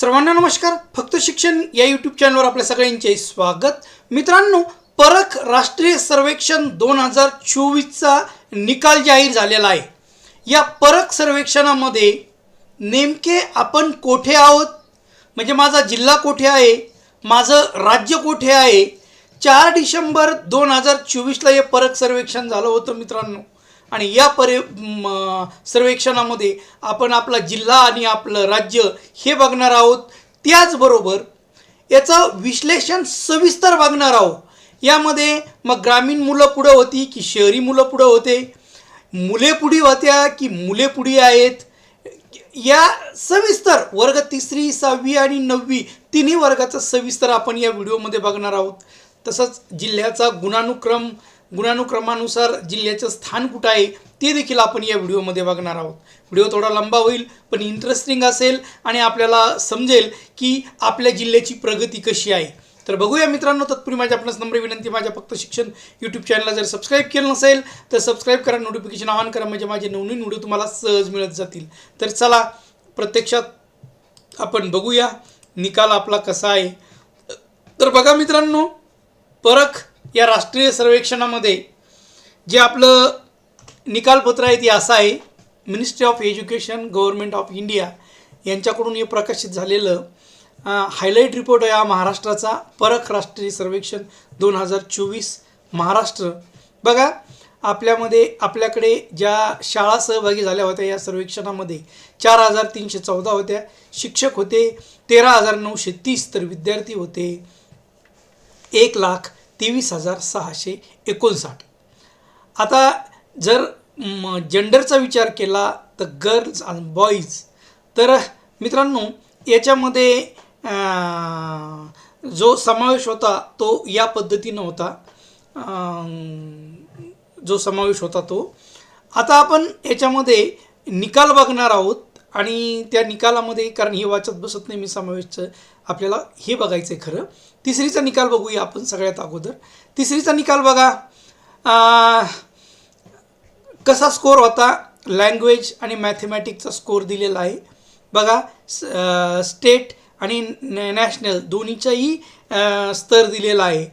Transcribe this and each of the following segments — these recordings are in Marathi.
सर्वांना नमस्कार. फक्त शिक्षण या यूट्यूब चॅनलवर आपल्या सगळ्यांचे स्वागत. मित्रांनो परख राष्ट्रीय सर्वेक्षण दोन हजार चोवीसचा निकाल जाहीर झालेला आहे. या परख सर्वेक्षणामध्ये नेमके आपण कोठे आहोत? म्हणजे माझा जिल्हा कोठे आहे? माझं राज्य कोठे आहे? चार डिसेंबर दोन हजार चोवीसला हे परख सर्वेक्षण झालं होतं मित्रांनो. आणि या परे म, सर्वेक्षणामध्ये आपण आपला जिल्हा आणि आपलं राज्य हे बघणार आहोत. त्याचबरोबर याचं विश्लेषण सविस्तर बघणार आहोत. यामध्ये मग ग्रामीण मुलं पुढं होती की शहरी मुलं पुढं होते? मुले पुढी होत्या की मुले पुढी आहेत? या सविस्तर वर्ग तिसरी सहावी आणि नववी तिन्ही वर्गाचा सविस्तर आपण या व्हिडिओमध्ये बघणार आहोत. तसंच जिल्ह्याचा गुणानुक्रम गुणानुक्रमानुसार जिल्ह्याचं स्थान कुठं आहे ते देखील आपण या व्हिडिओमध्ये बघणार आहोत. व्हिडिओ थोडा लंबा होईल पण इंटरेस्टिंग असेल आणि आपल्याला समजेल की आपल्या जिल्ह्याची प्रगती कशी आहे. तर बघूया मित्रांनो तत्पूर्वी माझ्या आपणास नम्र विनंती माझ्या फक्त शिक्षण यूट्यूब चॅनलला जर सबस्क्राईब केलं नसेल तर सबस्क्राईब करा नोटिफिकेशन ऑन करा म्हणजे माझे नवनवीन व्हिडिओ तुम्हाला सहज मिळत जातील. तर चला प्रत्यक्षात आपण बघूया निकाल आपला कसा आहे. तर बघा मित्रांनो परख या राष्ट्रीय सर्वेक्षणामध्ये जे आपलं निकालपत्र आहे ते असं आहे ministry of education government of India यांच्याकडून हे प्रकाशित झालेलं हायलाईट रिपोर्ट आहे हा महाराष्ट्राचा परख राष्ट्रीय सर्वेक्षण दोन हजार चोवीस महाराष्ट्र. बघा आपल्यामध्ये आपल्याकडे ज्या शाळा सहभागी झाल्या होत्या या सर्वेक्षणामध्ये चार हजार तीनशे चौदा होत्या शिक्षक होते तेरा हजार नऊशे तीस तर विद्यार्थी होते एक लाख तेवीस हजार सहाशे एकोणसाठ. आता जर जेंडरचा विचार केला तर गर्ल्स आणि बॉईज तर मित्रांनो याच्यामध्ये जो समावेश होता तो या पद्धतीनं होता. जो समावेश होता तो. आता आपण याच्यामध्ये निकाल बघणार आहोत. आणि त्या निकालामध्ये कारण हे वाचत बसत नाही मी समावेशचं आपल्याला हे बघायचं आहे खरं. तिसरीचा निकाल बघूया आपण सगळ्यात अगोदर. तिसरीचा निकाल बघा. कसा स्कोर होता? लँग्वेज आणि मॅथमॅटिकचा स्कोर दिलेला आहे. बघा स्टेट आणि नॅशनल दोन्हीचाही स्तर दिलेला आहे.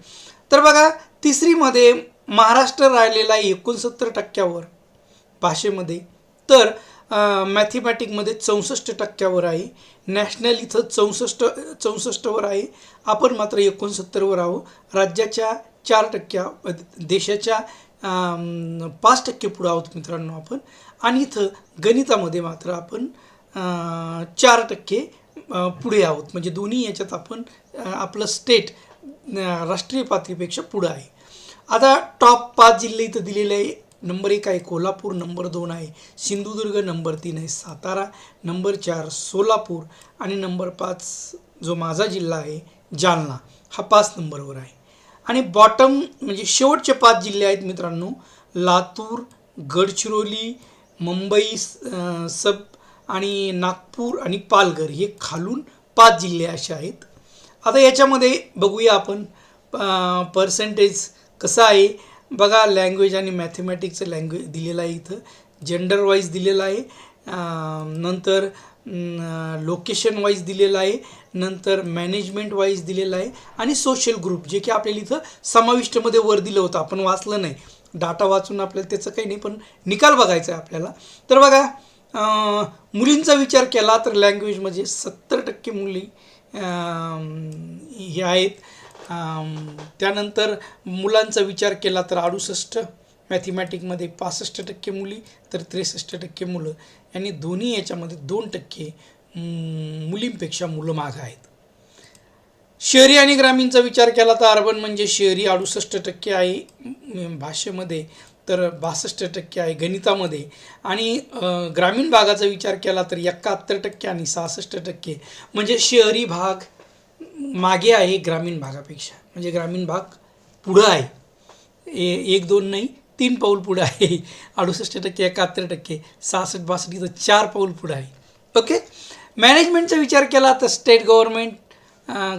तर बघा तिसरीमध्ये महाराष्ट्र राहिलेला आहे एकोणसत्तर टक्क्यावर भाषेमध्ये. तर मॅथेमॅटिकमध्ये चौसष्ट टक्क्यावर आहे. नॅशनल इथं चौसष्ट चौसष्टवर आहे. आपण मात्र एकोणसत्तरवर आहोत. राज्याच्या चार टक्क्या देशाच्या पाच टक्के पुढं आहोत मित्रांनो आपण. आणि इथं गणितामध्ये मात्र आपण चार टक्के पुढे आहोत. म्हणजे दोन्ही याच्यात आपण आपलं स्टेट राष्ट्रीय पातळीपेक्षा पुढं आहे. आता टॉप पाच जिल्हे इथं दिलेले आहे. नंबर एक आहे कोल्हापूर नंबर दोन आहे सिंधुदुर्ग नंबर तीन आहे सातारा नंबर चार सोलापूर आणि नंबर पाच जो माझा जिल्हा आहे जालना हा पाच नंबरवर आहे. आणि बॉटम म्हणजे शेवटचे पाच जिल्हे आहेत मित्रांनो लातूर गडचिरोली मुंबई सब आणि नागपूर आणि पालघर हे खालून पाच जिल्हे असे आहेत. आता याच्यामध्ये बघूया आपण पर्सेंटेज कसं आहे? बघा लँग्वेज आणि मॅथमॅटिक्सचं लँग्वेज दिलेलं आहे इथं. जेंडर वाईज दिलेलं आहे. नंतर लोकेशन वाईज दिलेलं आहे. नंतर मॅनेजमेंट वाईज दिलेलं आहे. आणि सोशल ग्रुप जे की आपल्याला इथं समाविष्टमध्ये वर दिलं होतं. आपण वाचलं नाही. डाटा वाचून आपल्याला त्याचं काही नाही पण निकाल बघायचा आहे आपल्याला. तर बघा मुलींचा विचार केला तर लँग्वेजमध्ये म्हणजे सत्तर टक्के मुली हे आहेत. त्यानंतर मुलांचा विचार केला तर अडुसष्ट मॅथमॅटिकमध्ये पासष्ट टक्के मुली तर त्रेसष्ट टक्के मुलं. यांनी दोन्ही याच्यामध्ये दोन टक्के मुलींपेक्षा मुलं मागं आहेत. शहरी आणि ग्रामीणचा विचार केला तर अर्बन म्हणजे शहरी अडुसष्ट टक्के आहे भाषेमध्ये तर बासष्ट टक्के आहे गणितामध्ये. आणि ग्रामीण भागाचा विचार केला तर एकाहत्तर टक्के आणि सहासष्ट टक्के. म्हणजे शहरी भाग मागे आहे ग्रामीण भागापेक्षा. म्हणजे ग्रामीण भाग पुढं आहे. ए एक दोन नाही तीन पाऊल पुढं आहे. अडुसष्ट टक्के एकाहत्तर टक्के सहासष्ट बासष्ट इथं चार पाऊल पुढं आहे. ओके? मॅनेजमेंटचा विचार केला तर स्टेट गव्हर्मेंट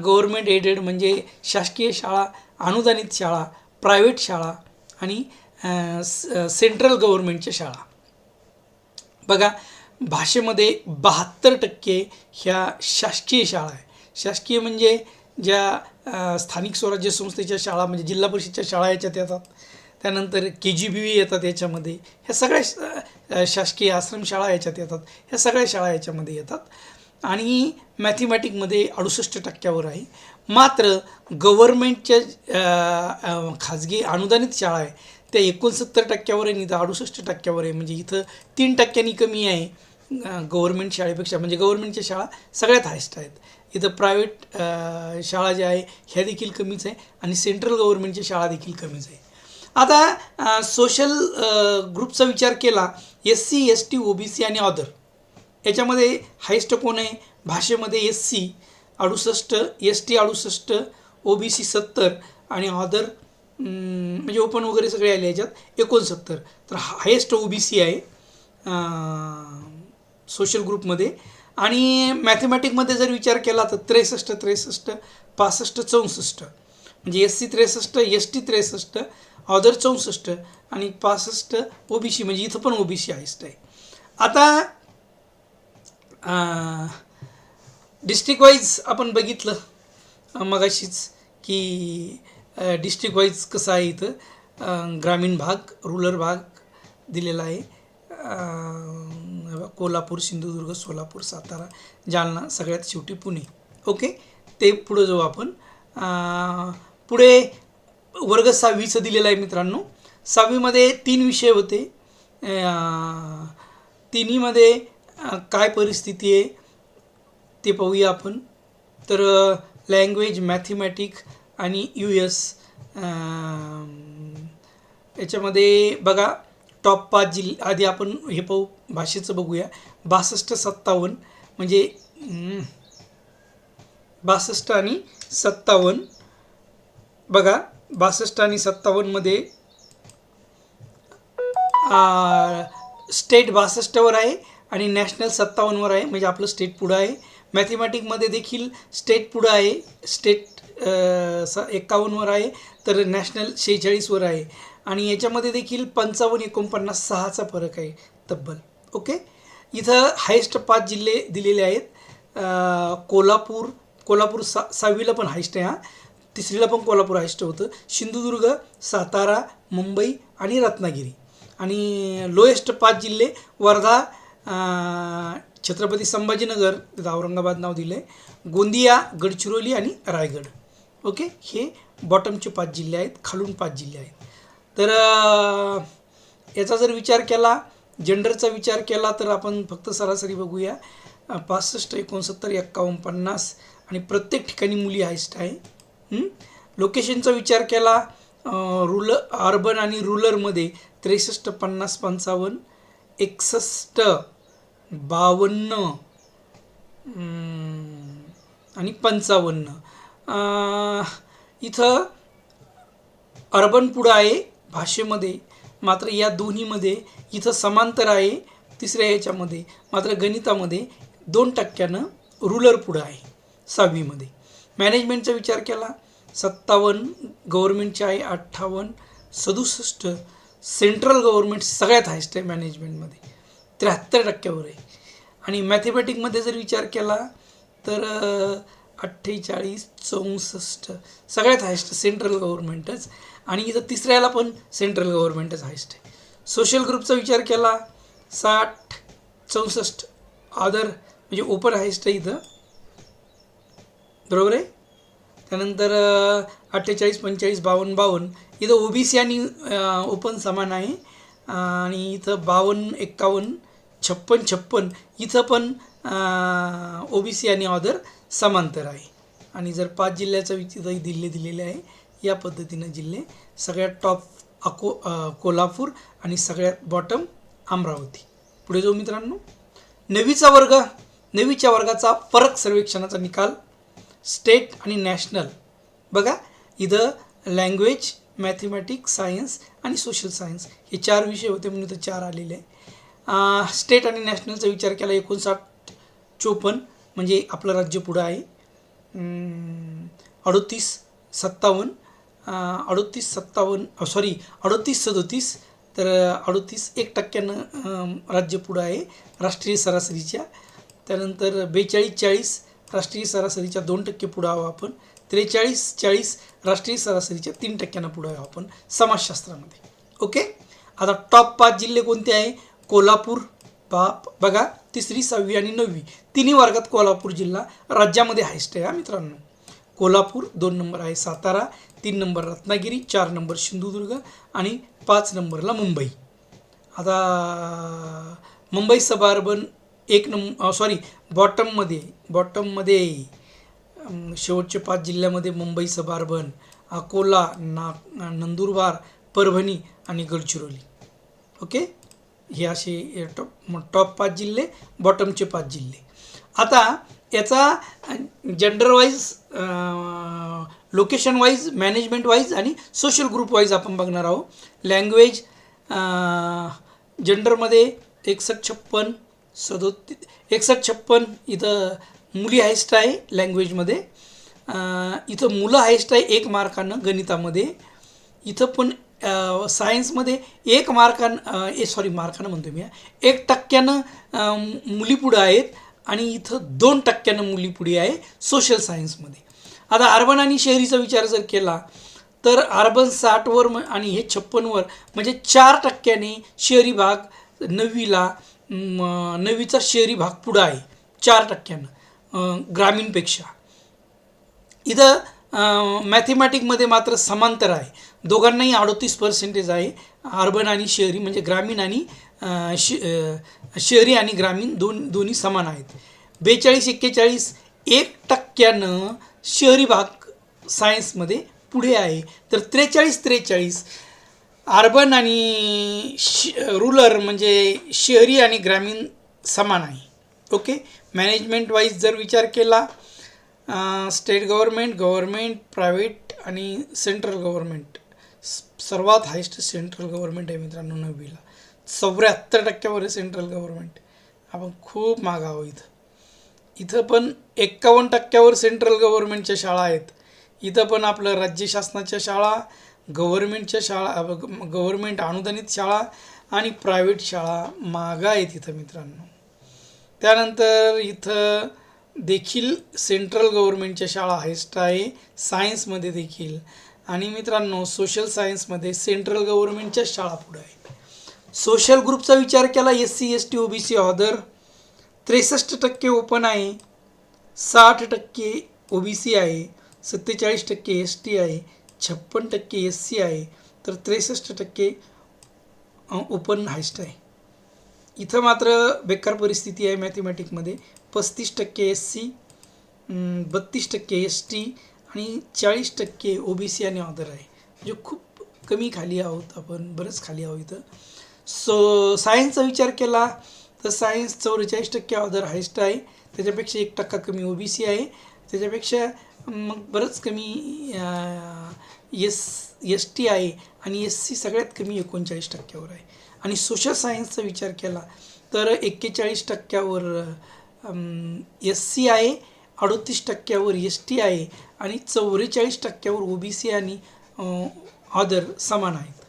गव्हर्मेंट एडेड म्हणजे शासकीय शाळा अनुदानित शाळा प्रायव्हेट शाळा आणि सेंट्रल गव्हर्मेंटच्या शाळा. बघा भाषेमध्ये बहात्तर टक्के ह्या शासकीय शाळा आहे. शासकीय म्हणजे ज्या स्थानिक स्वराज्य संस्थेच्या शाळा म्हणजे जिल्हा परिषदच्या शाळा याच्यात येतात. त्यानंतर के जी बी व्ही येतात याच्यामध्ये. ह्या सगळ्या शासकीय आश्रमशाळा याच्यात येतात. ह्या सगळ्या शाळा याच्यामध्ये येतात. आणि मॅथमॅटिकमध्ये अडुसष्ट टक्क्यावर आहे. मात्र गव्हर्मेंटच्या खाजगी अनुदानित शाळा आहे. त्या एकोणसत्तर टक्क्यावर आहे आणि इथं अडुसष्ट टक्क्यावर आहे. म्हणजे इथं तीन टक्क्यांनी कमी आहे. गव्हर्मेंट शाळेपेक्षा. म्हणजे गव्हर्मेंटच्या शाळा सगळ्यात हायस्ट आहेत. इथं प्रायव्हेट शाळा ज्या आहे ह्या देखील कमीच आहे आणि सेंट्रल गव्हर्मेंटच्या शाळा देखील कमीच आहे. आता सोशल ग्रुपचा विचार केला S C S T O B C आणि ऑदर याच्यामध्ये हायस्ट कोण आहे? भाषेमध्ये एस सी अडुसष्ट एस टी अडुसष्ट ओ बी सी सत्तर आणि ऑदर म्हणजे ओपन वगैरे सगळे आले याच्यात एकोणसत्तर. तर हायेस्ट ओ बी सी आहे सोशल ग्रुपमध्ये आणि मॅथमॅटिकमध्ये जर विचार केला तर त्रेसष्ट त्रेसष्ट पासष्ट चौसष्ट. म्हणजे एस सी त्रेसष्ट एस टी त्रेसष्ट अदर चौसष्ट आणि पासष्ट ओ बी सी म्हणजे इथं पण ओ बी सी हायस्ट आहे आता डिस्ट्रिक्ट वाईज आपण बघितलं मगाशीच की डिस्ट्रिक्ट वाईज कसं आहे इथं? ग्रामीण भाग रुरल भाग दिलेला आहे. अं, कोल्हापूर सिंधुदुर्ग सोलापूर सातारा जालना सगळ्यात शेवटी पुणे. ओके? ते पुढं जाऊ आपण. पुढे वर्ग सहावीचं दिलेलं आहे मित्रांनो. सहावीमध्ये तीन विषय होते. तिन्हीमध्ये काय परिस्थिती आहे ते पाहूया आपण. तर लँग्वेज मॅथमॅटिक आणि यू एस याच्यामध्ये बघा टॉप पाच जिल्हे आधी आपण हे पाहू. भाषेचं बघूया. बासष्ट सत्तावन्न म्हणजे बासष्ट आणि सत्तावन्न. बघा बासष्ट आणि सत्तावन्नमध्ये स्टेट बासष्टवर आहे आणि नॅशनल सत्तावन्नवर आहे म्हणजे आपलं स्टेट पुढं आहे. मॅथमॅटिकमध्ये देखील स्टेट पुढं आहे स्टेट स एकावन्नवर आहे तर नॅशनल शेहेचाळीसवर आहे. आणि याच्यामध्ये देखील पंचावन्न एकोणपन्नास सहाचा फरक आहे तब्बल. ओके? इथं हायेस्ट पाच जिल्हे दिलेले आहेत. कोल्हापूर कोल्हापूर सा सहावीला पण हायस्ट आहे हा. तिसरीला पण कोल्हापूर हायस्ट होतं. सिंधुदुर्ग सातारा मुंबई आणि रत्नागिरी. आणि लोएस्ट पाच जिल्हे वर्धा छत्रपती संभाजीनगर तिथं औरंगाबाद नाव दिलं आहे गोंदिया गडचिरोली आणि रायगड. ओके? हे बॉटमचे पाच जिल्हे आहेत खालून पाच जिल्हे आहेत. तर याचा जर विचार केला जेंडरचा विचार केला तर आपण फक्त सरासरी बघूया. पासष्ट एकोणसत्तर एक्कावन्न पन्नास आणि प्रत्येक ठिकाणी मुली हायस्ट आहे. लोकेशनचा विचार केला रुल अर्बन आणि रुरलमध्ये त्रेसष्ट पन्नास पंचावन्न एकसष्ट बावन्न आणि पंचावन्न. इथं अर्बन पुढं आहे भाषेमध्ये. मात्र या दोन्हीमध्ये इथं समांतर आहे तिसऱ्या याच्यामध्ये मात्र गणितामध्ये दोन टक्क्यानं रुलर पुढं आहे सहावीमध्ये. मॅनेजमेंटचा विचार केला सत्तावन्न गव्हर्मेंटचे आहे अठ्ठावन्न सदुसष्ट सेंट्रल गव्हर्मेंट सगळ्यात हायस्ट आहे मॅनेजमेंटमध्ये त्र्याहत्तर टक्क्यावर आहे. आणि मॅथमॅटिकमध्ये जर विचार केला तर अठ्ठेचाळीस चौसष्ट. सगळ्यात हायस्ट सेंट्रल गव्हर्नमेंटच आणि इथं तिसऱ्याला पण सेंट्रल गव्हर्नमेंटच हायस्ट आहे. सोशल ग्रुपचा विचार केला साठ चौसष्ट आदर म्हणजे ओपन हायस्ट आहे इथं. बरोबर आहे? त्यानंतर अठ्ठेचाळीस पंचेचाळीस बावन्न बावन्न. इथं ओ बी सी आणि ओपन समान आहे. आणि इथं बावन्न एक्कावन्न छप्पन छप्पन. इथं पण ओ बी सी आणि ऑदर समांतर आहे. आणि जर पाच जिल्ह्याचं वि- दिल्ली दिलेले आहे या पद्धतीनं जिल्हे सगळ्यात टॉप अको कोल्हापूर आणि सगळ्यात बॉटम अमरावती. पुढे जाऊ मित्रांनो. नवीचा वर्ग नवीच्या वर्गाचा फरक सर्वेक्षणाचा निकाल स्टेट आणि नॅशनल बघा इथं लँग्वेज मॅथमॅटिक्स सायन्स आणि सोशल सायन्स हे चार विषय होते म्हणून इथं चार आलेले आहे. स्टेट आणि नॅशनलचा विचार केला एकोणसाठ चोपन्न. म्हणजे आपलं राज्य पुढं आहे. अं, अडोतीस सत्तावन्न अं, अडोतीस सत्तावन्न सॉरी अडोतीस सदोतीस तर अडोतीस एक टक्क्यानं राज्य पुढं आहे राष्ट्रीय सरासरीच्या. त्यानंतर बेचाळीस चाळीस राष्ट्रीय सरासरीच्या दोन टक्के पुढं आहो आपण. त्रेचाळीस चाळीस राष्ट्रीय सरासरीच्या तीन टक्क्यानं पुढं आहो आपण समाजशास्त्रामध्ये. ओके? आता टॉप पाच जिल्हे कोणते आहे? कोल्हापूर पा बघा तिसरी सहावी आणि नववी. तिन्ही वर्गात कोल्हापूर जिल्हा राज्यामध्ये हायस्ट आहे हा मित्रांनो. कोल्हापूर दोन नंबर आहे सातारा तीन नंबर रत्नागिरी चार नंबर सिंधुदुर्ग आणि पाच नंबरला मुंबई. आता मुंबई सब अर्बन एक नंब सॉरी बॉटममध्ये बॉटममध्ये शेवटचे पाच जिल्ह्यामध्ये मुंबई सब अर्बन अकोला ना नंदुरबार परभणी आणि गडचिरोली. ओके? हे असे टॉप टॉप पाच जिल्हे बॉटमचे पाच जिल्हे. आता याचा gender wise location wise management wise आणि सोशल ग्रुप वाईज आपण बघणार आहोत. लँग्वेज जेंडरमध्ये एकसष्ट छप्पन सदोती एकसष्ट छप्पन इथं मुली हायस्ट आहे लँग्वेजमध्ये इथं मुलं हायस्ट आहे एक मार्कानं गणितामध्ये. इथं पण सायन्समध्ये एक मार्कानं ए सॉरी मार्कानं म्हणतो मी एक टक्क्यानं मुली पुढं आहेत आणि इथं दोन टक्क्यानं मुली पुढे आहे सोशल सायन्समध्ये आता अर्बन आणि शहरीचा विचार जर केला तर अर्बन साठवर म आणि हे छप्पनवर म्हणजे चार टक्क्याने शहरी भाग नववीला नववीचा शहरी भाग पुढं आहे चार टक्क्यानं ग्रामीणपेक्षा. इथं मॅथेमॅटिकमध्ये मात्र समांतर आहे. दोघांनाही अडतीस पर्सेंटेज आहे. अर्बन आणि शहरी म्हणजे ग्रामीण आणि श शहरी आणि ग्रामीण दोन दोन्ही समान आहेत. बेचाळीस एक्केचाळीस एक टक्क्यानं शहरी भाग सायन्समध्ये पुढे आहे. तर त्रेचाळीस त्रेचाळीस अर्बन आणि श रुलर म्हणजे शहरी आणि ग्रामीण समान आहे. ओके? मॅनेजमेंट वाईज जर विचार केला स्टेट गव्हर्मेंट गव्हर्मेंट प्रायव्हेट आणि सेंट्रल गव्हर्मेंट सर्वात हायस्ट सेंट्रल गव्हर्मेंट आहे मित्रांनो नववीला. चौऱ्याहत्तर टक्क्यावर आहे सेंट्रल गव्हर्मेंट आपण खूप मागावं इथं. इथं पण एक्कावन्न टक्क्यावर सेंट्रल गव्हर्मेंटच्या शाळा आहेत. इथं पण आपलं राज्य शासनाच्या शाळा गव्हर्मेंटच्या शाळा गव्हर्मेंट अनुदानित शाळा आणि प्रायव्हेट शाळा मागा आहेत इथं मित्रांनो. त्यानंतर इथं देखील सेंट्रल गव्हर्मेंटच्या शाळा हायस्ट आहे. सायन्समध्ये देखील. आणि मित्रांनो सोशल सायन्समध्ये सेंट्रल गव्हर्नमेंटच्या शाळा पुढे आहे सोशल ग्रुपचा विचार केला S C S T O B C other त्रेसष्ट टक्के ओपन आहे. साठ टक्के ओ बी सी आहे. सत्तेचाळीस टक्के एस टी आहे. छप्पन टक्के एस सी आहे. तर त्रेसष्ट टक्के ओपन हायस्ट आहे. इथं मात्र बेकार परिस्थिती आहे मॅथमॅटिकमध्ये पस्तीस टक्के एस सी बत्तीस टक्के एस टी आणि चाळीस टक्के ओ बी सी आणि ऑदर आहे. म्हणजे खूप कमी खाली आहोत आपण बरंच खाली आहोत इथं. सो सायन्सचा विचार केला तर सायन्स चौवेचाळीस टक्के ऑदर हायस्ट आहे. त्याच्यापेक्षा एक टक्का कमी ओ बी सी आहे. त्याच्यापेक्षा मग बरंच कमी एस एस टी आहे आणि एस सी सगळ्यात कमी एकोणचाळीस टक्क्यावर आहे. आणि सोशल सायन्सचा विचार केला तर एक्केचाळीस टक्क्यावर एस सी आहे. अडोतीस टक्क्यावर एस टी आहे आणि चौवेचाळीस टक्क्यावर ओ बी सी आणि अदर समान आहेत.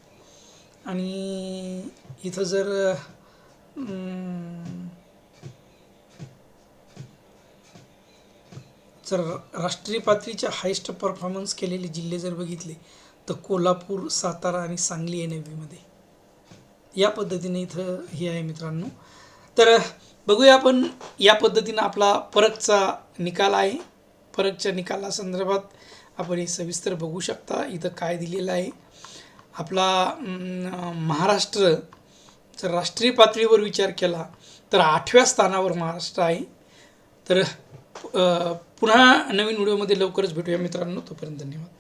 आणि इथं जर जर राष्ट्रीय पातळीच्या हायस्ट परफॉर्मन्स केलेले जिल्हे जर बघितले तर कोल्हापूर सातारा आणि सांगली एनमध्ये. या पद्धतीने इथं हे आहे मित्रांनो. तर बघूया आपण या पद्धतीनं आपला परकचा निकाल आहे. परकच्या निकालासंदर्भात आपण हे सविस्तर बघू शकता. इथं काय दिलेलं आहे. आपला महाराष्ट्र जर राष्ट्रीय पातळीवर विचार केला तर आठव्या स्थानावर महाराष्ट्र आहे. तर पुन्हा नवीन व्हिडिओमध्ये लवकरच भेटूया मित्रांनो. तोपर्यंत धन्यवाद.